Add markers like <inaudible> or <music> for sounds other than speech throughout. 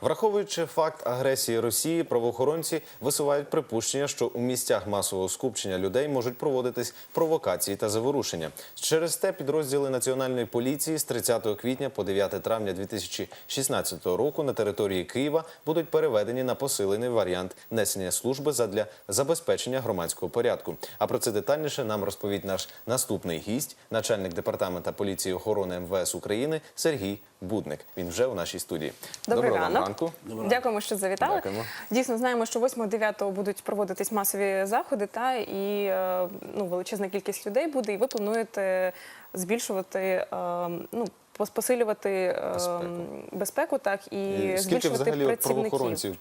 Враховуючи факт агресії Росії, правоохоронці висувають припущення, що у місцях масового скупчення людей можуть проводитись провокації та заворушення. Через те підрозділи національної поліції з 30 квітня по 9 травня 2016 року на території Києва будуть переведені на посилений варіант несення служби задля забезпечення громадського порядку. А про це детальніше нам розповість наш наступний гість, начальник департамента поліції охорони МВС України Сергій Будник. Він вже у нашій студії. Добрий Доброго ранок. ранку. Дякуємо, що завітали. Дякуємо. Дійсно, знаємо, що 8-9 будуть проводитись масові заходи, та і е, ну, величезна кількість людей буде, і ви плануєте збільшувати, е, ну, посилювати Безпеку. безпеку, так і, І Скільки збільшувати взагалі працівників. правоохоронців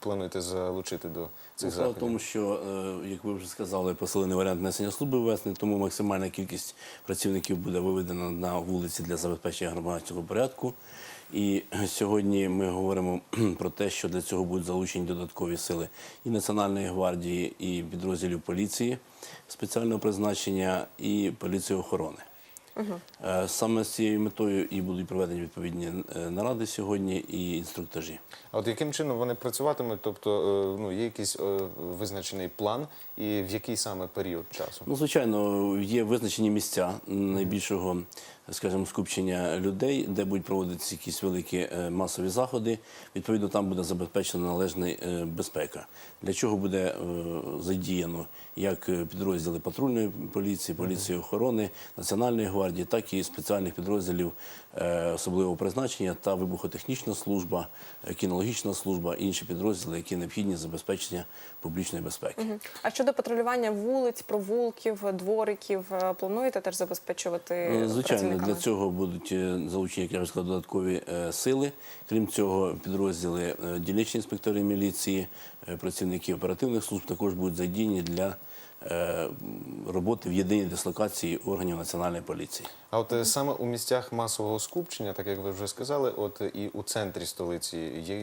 плануєте, залучити до цих Ну, в заходів? тому, що, е, як ви вже сказали, посилений варіант несення служби ввесений, тому максимальна кількість працівників буде виведена на вулиці для забезпечення громадського порядку. І сьогодні ми говоримо <clears throat> про те, що для цього будуть залучені додаткові сили і Національної гвардії, і підрозділів поліції спеціального призначення, і поліції охорони. Е, Саме з цією метою і будуть проведені відповідні е, наради сьогодні і інструктажі. А от яким чином вони працюватимуть? Тобто, е, ну є якийсь визначений план, і в який саме період часу? Ну, звичайно, є визначені місця найбільшого, скажімо, скупчення людей, де будуть проводитися якісь великі е, масові заходи. Відповідно, там буде забезпечена належна е, безпека. Для чого буде е, задіяно як підрозділи патрульної поліції, поліції охорони, національної гвардії, так і спеціальних підрозділів особливого призначення та вибухотехнічна служба, кінологічна служба, інші підрозділи, які необхідні забезпечення публічної безпеки. А щодо патрулювання вулиць, провулків, двориків, е, плануєте теж забезпечувати Ну, Звичайно, для цього будуть е, залучені, як я вже сказав, додаткові е, сили. Крім цього, підрозділи е, дільничні інспектори міліції, е, працівники оперативних служб також будуть задіяні для е, роботи в єдиній дислокації органів національної поліції. А от е, саме у місцях масового скупчення, так як ви вже сказали, от е, і у центрі столиці,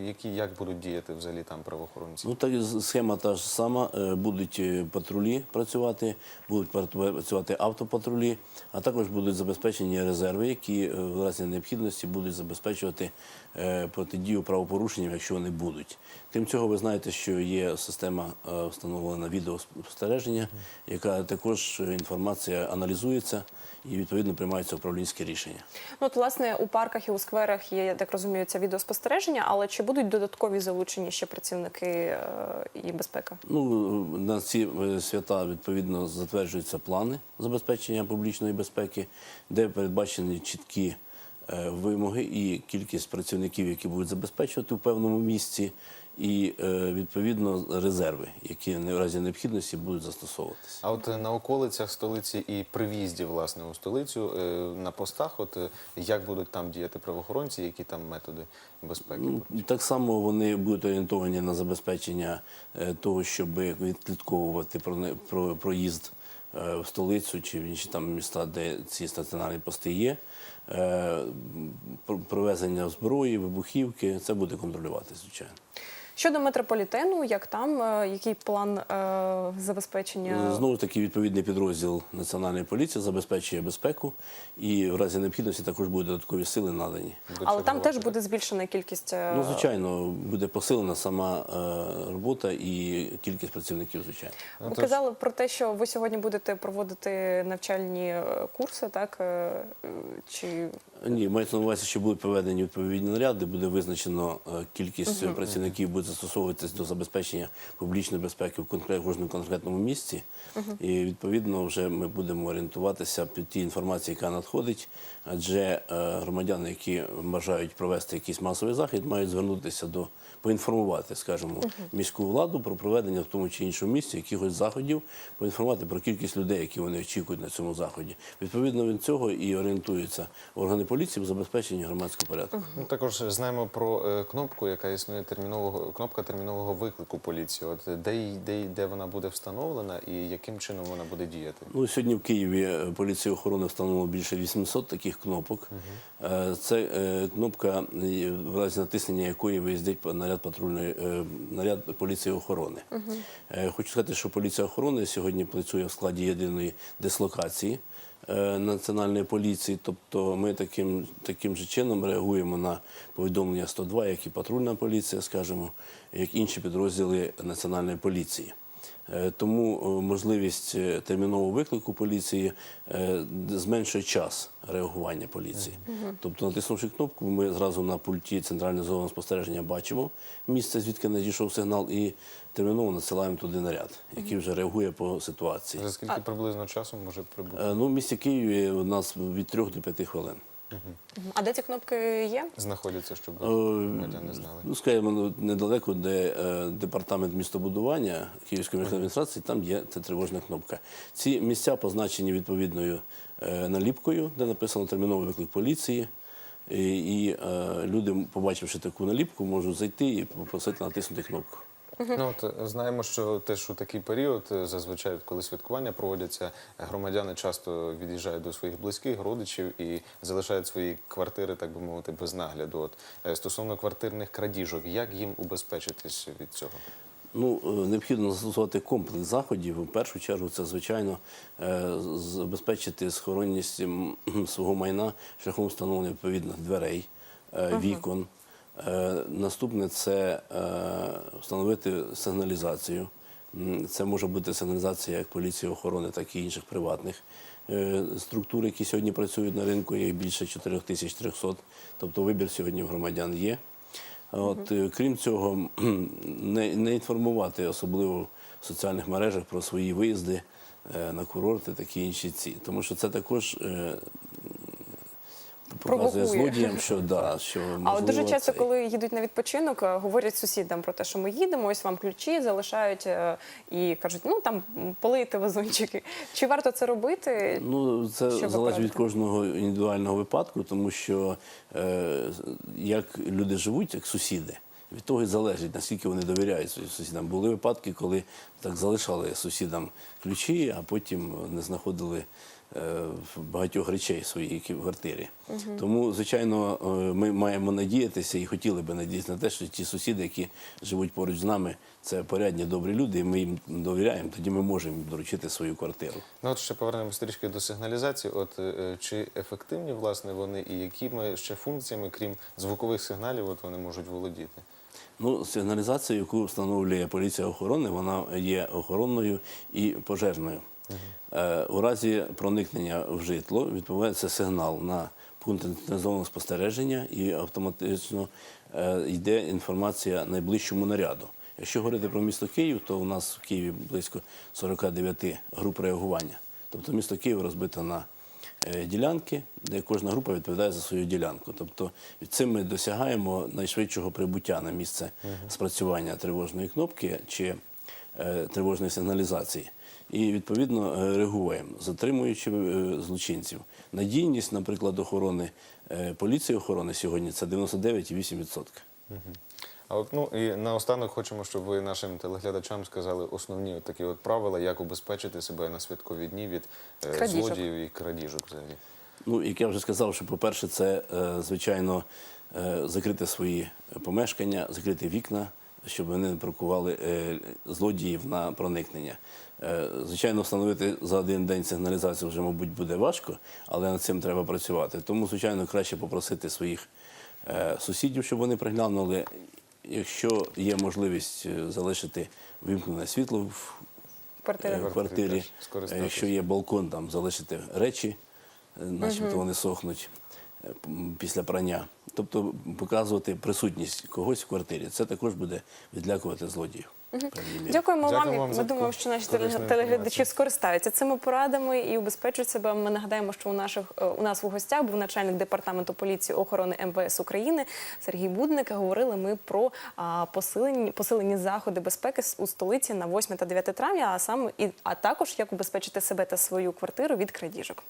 які як будуть діяти взагалі там правоохоронці? Ну так схема та ж сама. Е, Будуть е, патрулі працювати, будуть працювати автопатрулі, а також будуть забезпечені резерви, які е, в разі необхідності будуть забезпечувати е, протидію правопорушенням, якщо вони будуть. Крім цього, ви знаєте, що є система е, встановлена відеоспостереження, яка також інформація аналізується і відповідно приймаються управлінські рішення. Ну, от, власне, у парках і у скверах є, я так розумію, це відеоспостереження, але чи будуть додаткові залучені ще працівники е, і безпека? Ну, на ці е, свята відповідно затверджуються плани забезпечення публічної безпеки, де передбачені чіткі вимоги і кількість працівників, які будуть забезпечувати в певному місці, і е, відповідно резерви, які в разі необхідності будуть застосовуватися. А от е, на околицях столиці і при в'їзді власне у столицю е, на постах, от як будуть там діяти правоохоронці, які там методи безпеки? Ну, так само вони будуть орієнтовані на забезпечення того, щоб відслідковувати про, проїзд в столицю чи в інші там міста, де ці стаціонарні пости є. Провезення зброї, вибухівки, це буде контролюватися, звичайно. Щодо метрополітену, як там, е, який план е, забезпечення? Знову ж таки, відповідний підрозділ Національної поліції забезпечує безпеку і в разі необхідності також будуть додаткові сили надані. Але там теж буде збільшена кількість. е, Ну, звичайно, буде посилена сама е, робота і кількість працівників, звичайно. Ну, Ви казали про те, що ви сьогодні будете проводити навчальні е, курси, так? е, е, Чи Ні, мається на увазі, що будуть проведені відповідні наряди, буде визначено е, кількість працівників, буде застосовуватись до забезпечення публічної безпеки в кожному конкретному місці. І відповідно вже ми будемо орієнтуватися під ті інформації, яка надходить. Адже е, громадяни, які бажають провести якийсь масовий захід, мають звернутися до поінформувати, скажімо, міську владу про проведення в тому чи іншому місці якихось заходів, поінформувати про кількість людей, які вони очікують на цьому заході. Відповідно від цього і орієнтуються органи поліції в забезпеченні громадського порядку. Ну, також знаємо про е, кнопку, яка існує термінового кнопка термінового виклику поліції. От де, де, де вона буде встановлена і яким чином вона буде діяти? Ну, сьогодні в Києві е, поліція охорони встановила більше 800 таких кнопок. Е, Це кнопка, в разі натиснення якої виїздить наряд патрульної наряд поліції охорони. Е, Хочу сказати, що поліція охорони сьогодні працює в складі єдиної дислокації. Е, національної поліції. Тобто ми таким, таким же чином реагуємо на повідомлення 102, як і патрульна поліція, скажімо, як інші підрозділи національної поліції. Е, Тому е, можливість е, термінового виклику поліції зменшує час реагування поліції. Тобто, натиснувши кнопку, ми зразу на пульті централізованого спостереження бачимо місце, звідки надійшов сигнал, і терміново надсилаємо туди наряд, який вже реагує по ситуації. За скільки приблизно часу може прибути? Ну, в місті Києві у нас від 3 до 5 хвилин. А де ці кнопки є? Знаходяться, щоб Е, громадяни знали. Ну, скажімо, ну, недалеко, де е, департамент містобудування Київської міської адміністрації, там є ця тривожна кнопка. Ці місця позначені відповідною е, наліпкою, де написано терміновий виклик поліції. І, і е, люди, побачивши таку наліпку, можуть зайти і попросити натиснути кнопку. Ну от е, знаємо, що теж у такий період, е, зазвичай, коли святкування проводяться, е, громадяни часто від'їжджають до своїх близьких, родичів і залишають свої квартири, так би мовити, без нагляду. От стосовно квартирних крадіжок, як їм убезпечитись від цього? Ну, необхідно застосувати комплекс заходів. В першу чергу це, звичайно, забезпечити схоронність <clears throat> свого майна шляхом встановлення відповідних дверей, вікон. Е, Наступне це е, встановити сигналізацію. Це може бути сигналізація як поліції охорони, так і інших приватних е, структур, які сьогодні працюють на ринку. Їх більше 4300. Тобто вибір сьогодні в громадян є. От, крім цього, <clears throat> не, не інформувати особливо в соціальних мережах про свої виїзди на курорти, такі інші ці. Тому що це також показує злодіям, що да, що А от дуже часто, це- коли їдуть на відпочинок, е, говорять сусідам про те, що ми їдемо, ось вам ключі залишають е, і кажуть, ну там полийте вазончики. Чи варто це робити? Ну, це Що залежить від кожного індивідуального випадку, тому що е, як люди живуть, як сусіди, від того і залежить, наскільки вони довіряють своїм сусідам. Були випадки, коли так залишали сусідам ключі, а потім не знаходили багатьох речей в своїй квартирі. Тому, звичайно, е, ми маємо надіятися і хотіли би надіятися на те, що ті сусіди, які живуть поруч з нами, це порядні добрі люди, і ми їм довіряємо, тоді ми можемо доручити свою квартиру. Ну от ще повернемось трішки до сигналізації. От е, чи ефективні власне вони і якими ще функціями, крім звукових сигналів, от вони можуть володіти? Ну, сигналізація, яку встановлює поліція охорони, вона є охоронною і пожежною. Е, у разі проникнення в житло відбувається сигнал на пункт інтенсивного спостереження і автоматично е, йде інформація найближчому наряду. Якщо говорити про місто Київ, то у нас в Києві близько 49 груп реагування. Тобто місто Київ розбито на е, ділянки, де кожна група відповідає за свою ділянку. Тобто цим ми досягаємо найшвидшого прибуття на місце спрацювання тривожної кнопки чи е, тривожної сигналізації. І відповідно е, реагуємо, затримуючи е, злочинців. Надійність, наприклад, охорони е, поліції охорони сьогодні це 99,8%. А от ну і наостанок хочемо, щоб ви нашим телеглядачам сказали основні от такі от правила, як убезпечити себе на святкові дні від е, Крадіжок. злодіїв і крадіжок взагалі. Ну, як я вже сказав, що, по-перше, це, е, звичайно, е, закрити свої помешкання, закрити вікна, щоб вони не прокували е, злодіїв на проникнення. Е, Звичайно, встановити за один день сигналізацію вже, мабуть, буде важко, але над цим треба працювати. Тому, звичайно, краще попросити своїх е, сусідів, щоб вони приглянули. Якщо є можливість залишити вимкнене світло в Квартири. е, в квартирі. Якщо є балкон, там залишити речі, начебто вони сохнуть після прання. Тобто показувати присутність когось в квартирі. Це також буде відлякувати злодіїв. Дякуємо вам. вам Ми думаємо, що наші телеглядачі скористаються цими порадами і убезпечують себе. Ми нагадаємо, що у наших е, у нас в гостях був начальник департаменту поліції охорони МВС України Сергій Будник. Говорили ми про а, посилені посилені заходи безпеки у столиці на 8 та 9 травня, а саме і а також як убезпечити себе та свою квартиру від крадіжок.